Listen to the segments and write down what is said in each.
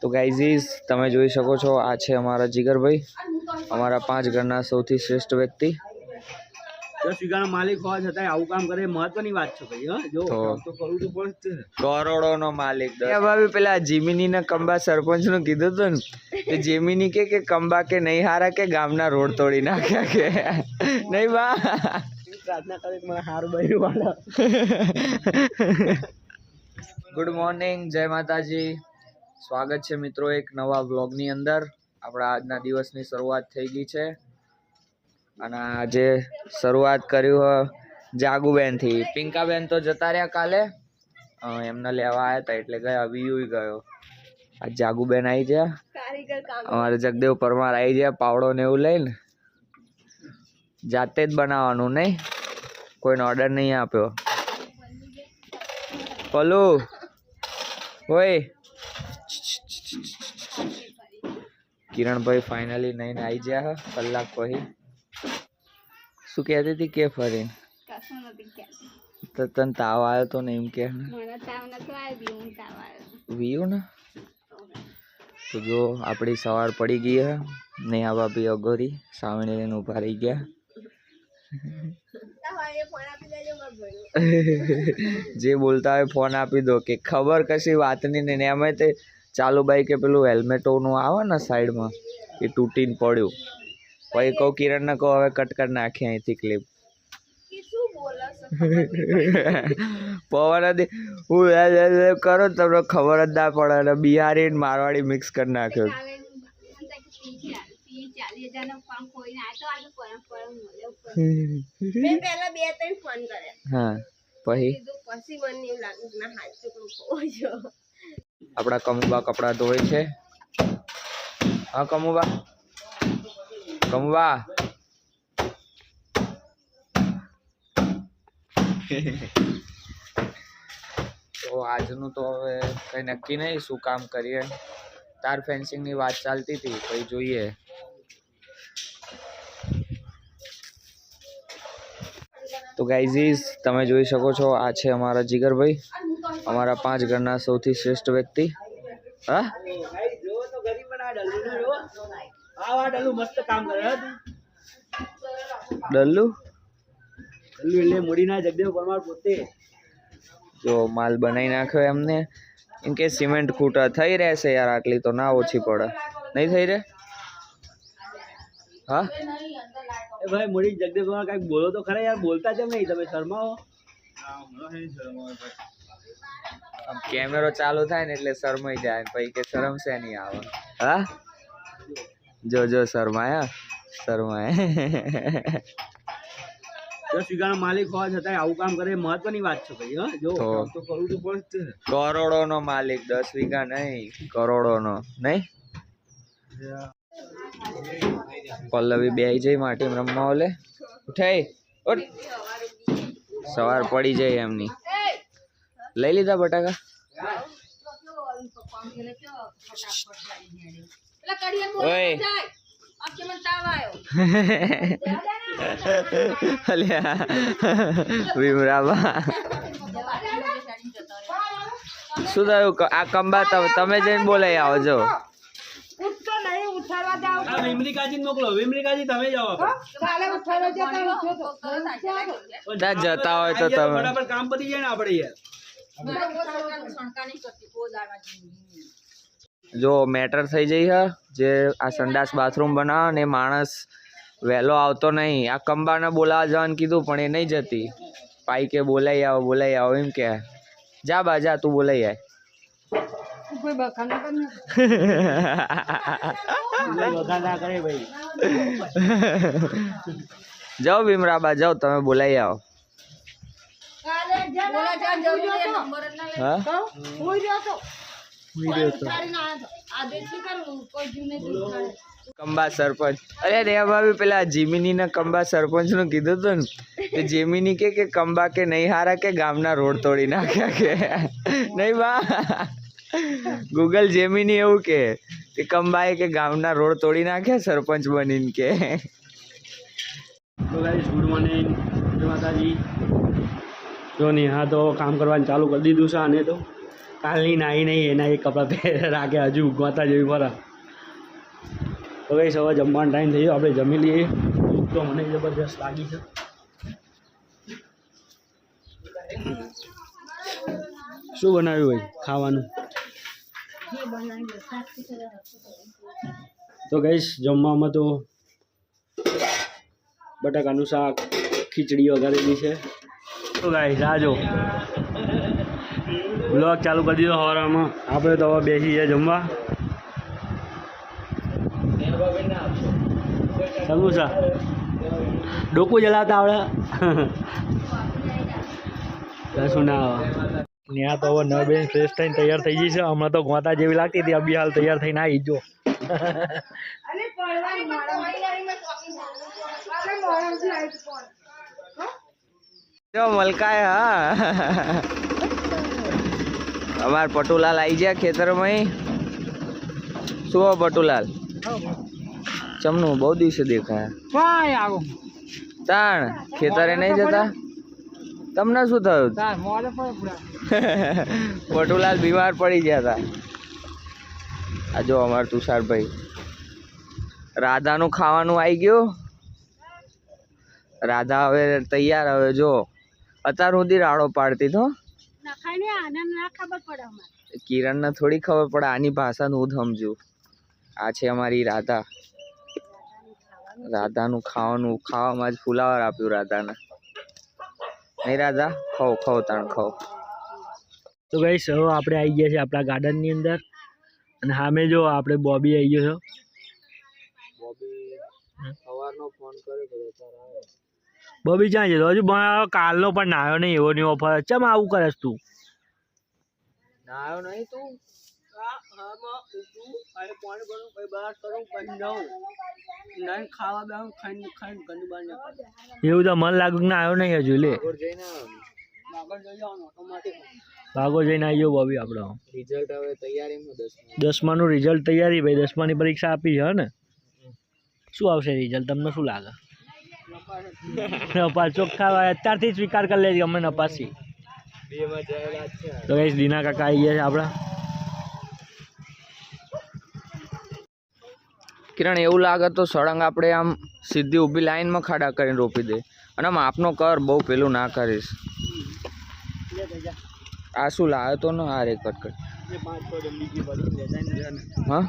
તો ગાઈઝીસ તમે જોઈ શકો છો આ છે અમારા જીગરભાઈ. અમારા પાંચ ઘરના સૌથી શ્રેષ્ઠ વ્યક્તિ. દસ માલિક હોવા આવું કામ કરે મહત્વની વાત છે ભાઈ જો તો- કામ તો કરવું તો પડશે. માલિક ભાભી પેલા જીમિની ને કંબા સરપંચનું કીધું હતું ને કે જેમિની કે કે કંબા કે નહીં હારા કે ગામના રોડ તોડી નાખ્યા કે. નહીં બા. પ્રાર્થના કરે મને હાર બન્યું વાળા. ગુડ મોર્નિંગ જય માતાજી. સ્વાગત છે મિત્રો એક નવા વ્લોગની અંદર. આપણા આજના દિવસની શરૂઆત થઈ ગઈ છે. અને આજે શરૂઆત કર્યું જાગુબેનથી. પિંકાબેન તો જતા રહ્યા કાલે. એમને લેવા આવ્યા હતા એટલે ગયા વિયુ ગયો. આ જાગુબેન આવી ગયા. અમારે જગદેવ પરમાર આવી ગયા પાવડો ને એવું લઈને. જાતે જ બનાવવાનું નહીં કોઈને ઓર્ડર નહીં આપ્યો. પલુ ઓય. કિરણભાઈ ફાઇનલી નહીં આવી ગયા હે, કલાક પછી. શું કહેતી હતી કે ફરીને. તો તને તાવ આવ્યો તો ને એમ કે? વીયું ને? તો જો આપણી સવાર પડી ગઈ હે નેહા ભાભી અગોરી સાવણી લઈને ઊભા રહી ગયા. જે બોલતા હોય ફોન આપી દો કે ખબર કશી વાતની નહીં ને એમાં તે ચાલુ બાઈ કે પેલું હેલ્મેટોનું આવે ને સાઈડમાં એ તૂટીને પડ્યું. પછી કહું કિરણને કહું હવે કટ કરી નાખી અહીંથી ક્લિપ પવન હતી હું કરો તમને ખબર જ ના પડે અને બિહારી મારવાડી મિક્સ કરી નાખ્યો. હા પછી? આપણા કમુબા કપડાં ધોવે છે. હા કમુબા? કમુબા? તો આજનું તો હવે કઈ નક્કી નહીં શું કામ કરીએ? તાર ફેન્સિંગની વાત ચાલતી હતી કઈ જોઈએ. તો ગાઈઝીઝ તમે જોઈ શકો છો આ છે અમારા જીગરભાઈ. અમારા પાંચ ઘરના સૌથી શ્રેષ્ઠ વ્યક્તિ. હા? ડલ્લુ? ડલ્લુ એટલે મૂડીના જગદેવ પરમાર પોતે. જો માલ બનાવી નાખ્યો એમને. એમ કે સિમેન્ટ ખૂટા થઈ રહેશે યાર આટલી તો ના ઓછી પડે. નહીં થઈ રહે? હા? એ ભાઈ મૂડી જગદેવ પરમાર કાંઈક બોલો તો ખરા યાર બોલતા કેમ નહીં? તમે શરમાવો. આમ કેમેરો ચાલુ થાય ને એટલે શરમાઈ જાય ને પછી કે શરમ છે નહીં આવે. હા? જો જો શરમાયા? શરમાય. માલિક હોવા છતાંય આવું કામ કરે મહત્વની વાત છે ભાઈ હા? જો તો- માલિક દસ વીઘા નહીં કરોડોનો. નહીં? પલ્લવી બે જઈ માટી રમવા ઓલે. ઉઠાઈ સવાર પડી જાય એમની. લઈ લીધા બટાકા? શું થયું? આ કંબા તમે જઈને બોલાઈ આવો ત્યાં જતા હોય તો તમે. કામ પતી જાય ને આપડે યાર. જો મેટર થઈ જઈ હા જે આ સંડાસ બાથરૂમ બનાવે ને માણસ વહેલો આવતો નહીં. આ કંબાને બોલાવવા જવાનું કીધું પણ એ નહીં જતી. પાઈ કે બોલાઈ આવો બોલાઈ આવો એમ કે. જા બા જા તું બોલાઈ આય. કોઈ બખાના કર ને. એટલે વઘાર ના કરે ભાઈ જાઓ ભીમરાબા જાઓ તમે બોલાઈ આવો. કંબા સરપંચ. અરે રે ભાભી પેલા જીમિની ને કંબા સરપંચનું કીધું હતું ને કે જીમિની કે કે કંબા કે નહીં હારા કે ગામના રોડ તોડી નાખ્યા કે? નહીં બા? ગૂગલ જેમિની એવું કે કે કંબાએ કે ગામના રોડ તોડી નાખ્યા સરપંચ બનીને કે? ગુડ મોર્નિંગ માતાજી. જો નહીં, હા, તો કામ કરવાનું ચાલુ કરી દીધું છે આને તો. કાલની નાહી નહીં એના એ કપડાં પહેરે રાખે, હજુ ઉગવાતા જેવી ફરા તો કઈ હવે જમવાનો ટાઈમ થઈ ગયો, આપણે જમી લઈએ. ભૂખ તો મને જબરજસ્ત લાગી છે. શું બનાવ્યું ભાઈ, ખાવાનું? તો ગઈશ જમવામાં તો બટાકાનું શાક, ખીચડી વગાડેલી છે. તો ગાઈશ આ જો. બ્લોગ ચાલુ કરી દીધો હવારામાં. આપણે તો હવે બેસી જાય જમવા. સમોસા ડોકું જલાવતા આવડે. કશું ના આવે ત્યાં તો હવે નવેન ફ્રેશ થઈને તૈયાર થઈ ગઈ છે. હમણાં તો ગોતા જેવી લાગતી હતી. અભી હાલ તૈયાર થઈને આવી જો અને પડવાની મારા મોરમથી આવી પણ જો મલકાય હા. અમાર પટુલાલ આવી ગયા ખેતરમાં શું પટુલાલ. ચમનું બહુ દિવસે દેખાયા. તાણ ખેતરે નહીં જતા? તમને શું થયું? પટુલાલ બીમાર પડી ગયા હતા આ જો અમાર તુષારભાઈ. રાધાનું ખાવાનું આવી ગયું. રાધા હવે તૈયાર હવે જો. અત્યાર સુધી રાડો પાડતી તો? કિરણ ને આને ના ખબર પડે અમારે. કિરણને થોડી ખબર પડે આની ભાષાનું હું જ સમજુ આ છે અમારી રાધા. રાધાનું ખાવાનું ખાવામાં જ ફુલાવર આપ્યું રાધાને. નહીં રાધા? ખવ ખવ તાણ ખવ તો ગઈ હવે આપણે આવી ગયા છે આપણા ગાર્ડનની અંદર. અને સામે જો આપણે બોબી આવી ગયો છે. સવારનો ફોન કર્યો બોબી ક્યાં જતો? હજુ કાલનો પણ નાયો નહીં એવો ની ઓફર. ચમ આવું કરેસ તું? નાયો નહીં તું. એવું તો મન લાગ્યું ના આવ્યો નહીં હજુ લે. ભાગો જઈને આવી. ગયો બોબી આપણો રિઝલ્ટ હવે દસમાનું. રિઝલ્ટ તૈયારી ભાઈ દસમાની પરીક્ષા આપી છે ને? શું આવશે રિઝલ્ટ તમને શું લાગે? નપાસ ચોખ્ખા અત્યારથી જ સ્વીકાર કરી લેજો અમે નપાસી તો કઈ દીના કાકા આવી ગયા છે આપણા. કિરણ, એવું લાગે તો સળંગ આપણે આમ સીધી ઊભી લાઈનમાં ખાડા કરીને રોપી દે. અને આપનો કર બહુ પેલું ના કરીશ. આ શું લાવ્યો તો ને? આ રે કટ કટ હા?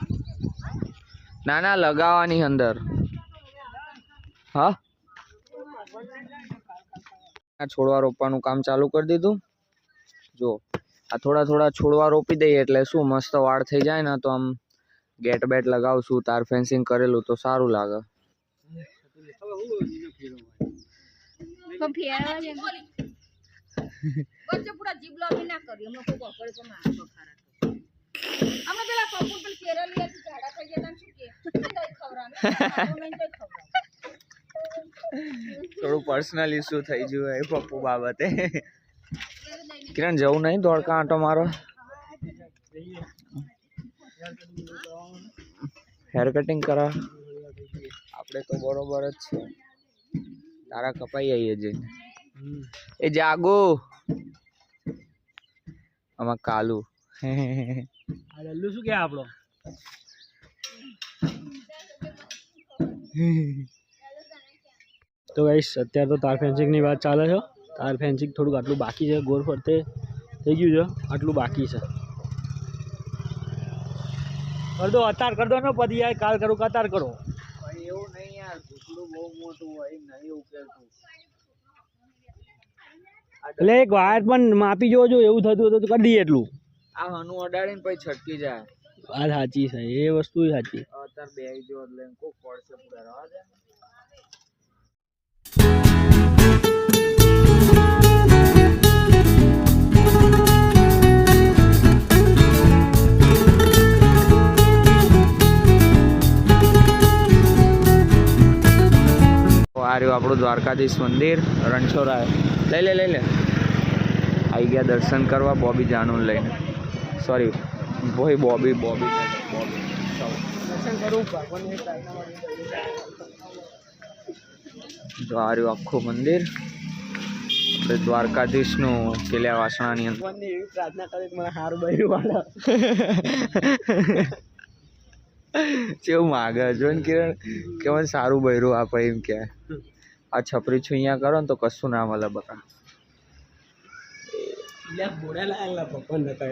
ના ના, લગાવવાની અંદર. હા? આ છોડવા રોપવાનું કામ ચાલુ કરી દીધું. જો, આ થોડા થોડા છોડવા રોપી દઈએ એટલે શું મસ્ત વાળ થઈ જાય ને, તો આમ ગેટ બેટ લગાવશું, તાર ફેન્સિંગ કરેલું તો સારું લાગે. થોડું પર્સનલ ઇસ્યુ થઈ ગયું એ પપ્પુ બાબતે. કિરણ જવું નહીં ધોળકા આંટો મારો? હેર કટિંગ કરા આપણે તો બરોબર જ છે. તારા કપાઈ આવીએ જઈને એ જાગો. આમાં કાલુ. લલ્લુ શું કે આપણો? તો ગાઈશ અત્યારે તો તાર ફેન્સિંગની વાત ચાલે છે. તાર ફેન્સિંગ થોડુંક આટલું બાકી છે. ગોળ ફરતે થઈ ગયું છે. આટલું બાકી છે. કર દો અત્યાર કર દો ને પછી યાર કાલ કરું કે કરો? એવું નહીં યાર ઘૂંટડું બહુ મોટું હોય નહીં ઉકેલતું. એટલે એક વાયર પણ માપી જોવો જો એવું થતું હતું તો કરી દઈએ એટલું. આ હનુ અડાડીને પછી છટકી જાય. વાત સાચી છે. એ વસ્તુ સાચી. અત્યારે બે જો એટલે કોક પડશે પૂરા રહેવા દે આ રહ્યું આપણું દ્વારકાધીશ મંદિર રણછોરાય. લઈ લે લઈ લે. આવી ગયા દર્શન કરવા બોબી જાનું લઈને. સોરી ભાઈ બોબી બોબી. બોબી જો આ રહ્યું આખું મંદિર. આપણે દ્વારકાધીશનું કિલ્લા વાસણાની અંદર. પ્રાર્થના કરી મને સારું બન્યું કેવું માગે? જો ને કિરણ કે મને સારું બૈરું આપે એમ કે. આ છપરી છું અહીંયા કરો ને તો કશું ના મળે બકા. ભગવાન નતા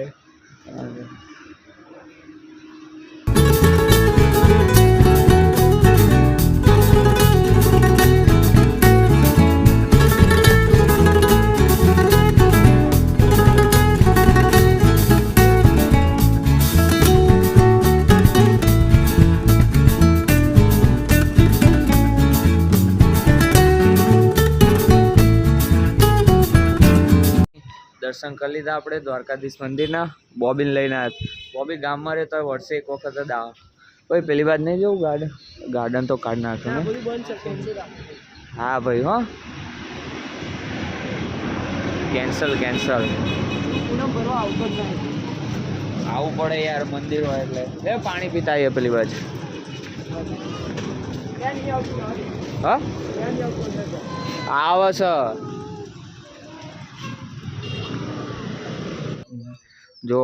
દર્શન કરી લીધા આપણે દ્વારકાધીશ મંદિરના. બોબીન લઈને આવ્યા બોબી ગામમાં રહેતો હોય વર્ષે એક વખત જ આવે. ભાઈ પેલી વાત નહીં જવું ગાર્ડન? ગાર્ડન તો કાઢ નાખ્યું હા ભાઈ હો. Cancel cancel. પૂનમ ભરવા આવતો જ નહીં. આવું પડે યાર મંદિર હોય એટલે. એ પાણી પીતા આવીએ પેલી બાજુ. હા. આવે છે. જો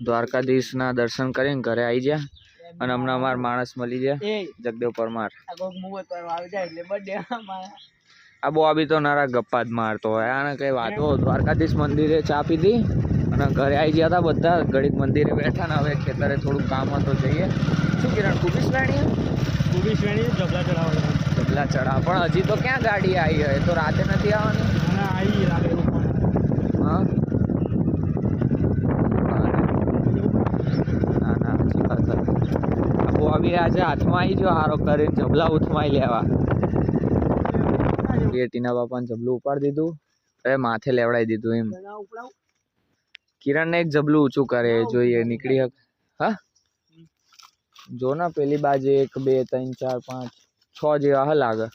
દ્વારકાધીશના દર્શન કરીને ઘરે આવી ગયા અને હમણાં અમાર માણસ મળી ગયા. જગદેવ પરમાર. આ બોબી તો નારા ગપ્પા જ મારતો હોય. આને કઈ વાતો દ્વારકાધીશ મંદિરે ચા પીધી અને ઘરે આવી ગયા હતા બધા. ઘડીક મંદિરે બેઠા ને હવે ખેતરે થોડું કામ હતો જઈએ. શું કિરણ કુબી શ્રેણી? કુબી શ્રેણી જબલા ચડાવવા જબલા ચડાવ. પણ હજી તો ક્યાં ગાડી આવી હોય? તો રાતે નથી આવવાની. આવી હા ના ના સાચી વાત છે. આ આજે હાથમાં આવી જો હારો કરીને જબલા ઉથમાઈ લેવા. એ ટીના બાપાને જબલું ઉપાડી દીધું અરે માથે લેવડાવી દીધું એમ. કિરણને એક જબલું ઊંચું કરે જોઈએ નીકળી હક. હા? જો ને પેલી બાજુ એક બે ત્રણ ચાર પાંચ છ જેવા હ લાગે.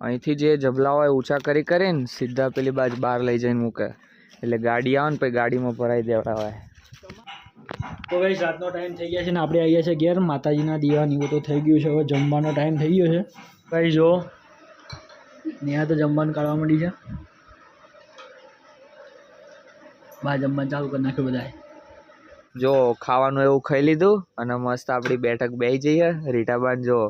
અહીંથી જે જબલા હોય ઊંચા કરી કરીને સીધા પેલી બાજુ બહાર લઈ જઈને મૂકે. એટલે ગાડી આવે ને પછી ગાડીમાં ભરાઈ દેવડાવાય. તો ભાઈ રાતનો ટાઈમ થઈ ગયા છે ને આપણે આવી ગયા છે ઘેર. માતાજીના દીવા તો થઈ ગયું છે. હવે જમવાનો ટાઈમ થઈ ગયો છે. ભાઈ જો. ત્યાં તો જમવાનું કાઢવા માંડી છે. બા જમવાનું ચાલુ કરી નાખ્યું બધાએ. જો ખાવાનું એવું ખાઈ લીધું અને મસ્ત આપણી બેઠક બેસી જઈએ. રીટાબાન જો.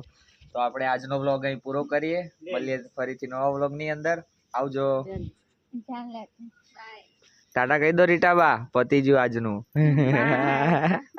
તો આપણે આજનો વ્લોગ અહીં પૂરો કરીએ. મળીએ ફરીથી નવા વ્લોગની અંદર. આવજો. ધ્યાન રાખજો. બાય ટાટા કહી દો રીટાબા પતી ગયું આજનું